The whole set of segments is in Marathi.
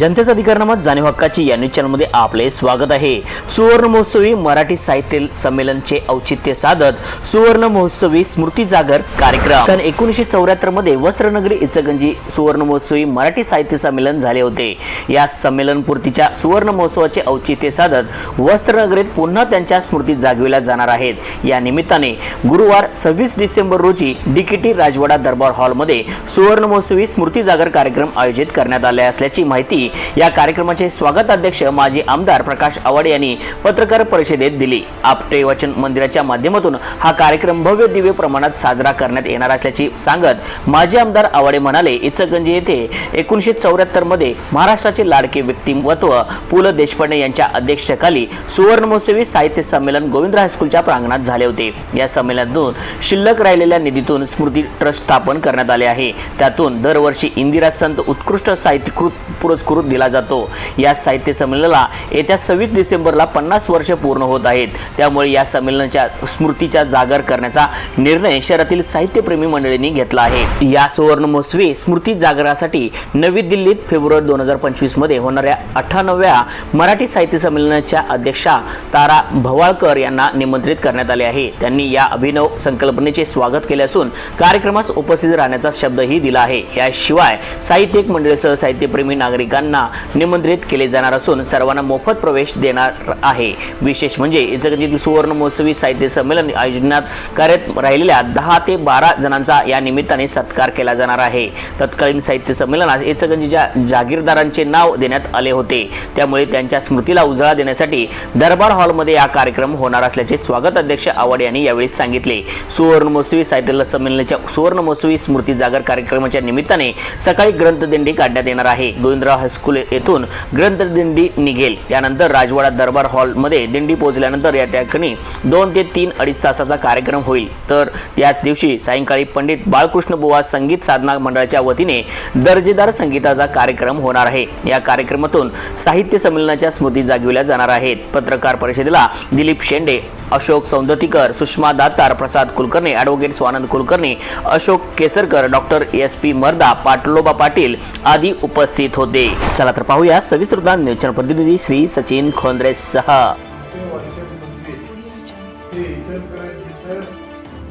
जनतेचा अधिकारनामात जाणीव हक्काची या न्यूज चॅनलमध्ये आपले स्वागत आहे. सुवर्ण महोत्सवी मराठी साहित्य संमेलनचे औचित्य साधत सुवर्ण महोत्सवी स्मृती जागर कार्यक्रम. सन एकोणीसशे चौऱ्याहत्तरमध्ये वस्त्रनगरी इचगंजी सुवर्ण महोत्सवी मराठी साहित्य संमेलन झाले होते. या संमेलनपूर्तीच्या सुवर्ण महोत्सवाचे औचित्य साधत वस्त्रनगरीत पुन्हा त्यांच्या स्मृती जागविल्या जाणार आहेत. या निमित्ताने गुरुवार सव्वीस डिसेंबर रोजी डीकेटी राजवाडा दरबार हॉलमध्ये सुवर्ण महोत्सवी स्मृती जागर कार्यक्रम आयोजित करण्यात आले असल्याची माहिती या कार्यक्रमाचे स्वागत अध्यक्ष माजी आमदार प्रकाश आवाड यांनी पत्रकार परिषदेत दिली. आपटे वचन मंदिराच्या माध्यमातून हा कार्यक्रम भव्य दिव्य प्रमाणात साजरा करण्यात येणार असल्याची सांगत माजी आमदार आवाडे म्हणाले इचलकरंजी येथे एकोणीसशे चौऱ्याहत्तरमध्ये महाराष्ट्राचे लाडके व्यक्तिमत्व पु. ल. देशपांडे यांच्या अध्यक्षतेखाली सुवर्ण महोत्सवी साहित्य संमेलन गोविंद हायस्कूलच्या प्रांगणात झाले होते. या संमेलनातून शिल्लक राहिलेल्या निधीतून स्मृती ट्रस्ट स्थापन करण्यात आले आहे. त्यातून दरवर्षी इंदिरा संत उत्कृष्ट साहित्यकृत पुरस्कृत दिला जातो. या साहित्य संमेलनाला येत्या सव्वीस डिसेंबरला पन्नास वर्ष पूर्ण होत आहेत. त्यामुळे या संमेलनाच्या स्मृतीचा जागर करण्याचा निर्णय शहरातील साहित्यप्रेमी मंडळींनी घेतला आहे. या सुवर्ण महोत्सवी स्मृती जागरासाठी नवी दिल्लीत फेब्रुवारी दोन हजार पंचवीसमध्ये होणाऱ्या अठ्ठ्याण्णव्या मराठी साहित्य संमेलनाच्या अध्यक्षा तारा भवाळकर यांना निमंत्रित करण्यात आले आहे. त्यांनी या अभिनव संकल्पनेचे स्वागत केले असून कार्यक्रमास उपस्थित राहण्याचा शब्दही दिला आहे. याशिवाय साहित्यिक मंडळीसह साहित्यप्रेमी नागरिकांना निमंत्रित केले जाणार असून सर्वांना मोफत प्रवेश देणार आहे. विशेष म्हणजे इचलकरंजीतील सुवर्ण महोत्सवी साहित्य संमेलन आयोजनात कार्यरत राहिलेल्या दहा ते बारा जणांचा या निमित्ताने सत्कार केला जाणार आहे. तत्कालीन साहित्य संमेलनात इचलकरंजीच्या जागीरदारांचे नाव देण्यात आले होते. त्यामुळे त्यांच्या स्मृतीला उजाळा देण्यासाठी दरबार हॉलमध्ये हा कार्यक्रम होणार असल्याचे स्वागत अध्यक्ष आवाड यांनी यावेळी सांगितले. सुवर्ण महोत्सवी साहित्य संमेलनाच्या सुवर्ण महोत्सवी स्मृती जागर कार्यक्रमाच्या निमित्ताने सकाळी ग्रंथदिंडी काढण्यात येणार आहे. गोविंदराव हायस्कूल येथून ग्रंथदिंडी निघेल. त्यानंतर राजवाडा दरबार हॉलमध्ये दिंडी पोहोचल्यानंतर या ठिकाणी दोन ते तीन अडीच तासाचा कार्यक्रम होईल. तर त्याच दिवशी सायंकाळी पंडित बाळकृष्ण बुवा संगीत साधना मंडळाच्या वतीने दर्जेदार संगीताचा कार्यक्रम होणार आहे. या कार्यक्रमातून साहित्य संमेलनाच्या स्मृती जागविल्या जाणार आहेत. पत्रकार परिषदेला Dilip Shende Ashok Saundattikar Sushma Datar Prasad Kulkarni advocate Swanand Kulkarni Ashok Kesarkar doctor S P Marda Patloba Patil आदी उपस्थित होते. चला तर पाहूया सविस्तर वृत्तांत प्रतिनिधी श्री सचिन खोंद्रे सह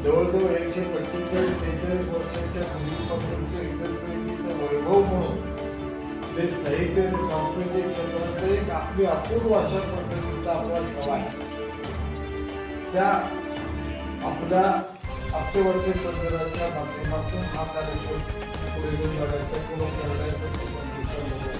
जवळजवळ एकशे पंचेचाळीस सेहेचाळीस वर्षाच्या पूर्वीपासूनचं इचलकरंजीचं वैभव म्हणून जे साहित्य आणि सांस्कृतिक एक आपली अपूर्व अशा पद्धतीचा आपला आहे त्या आपल्या माध्यमातून हा कार्यक्रम पुढे घेऊन जाण्याचा किंवा करण्याचा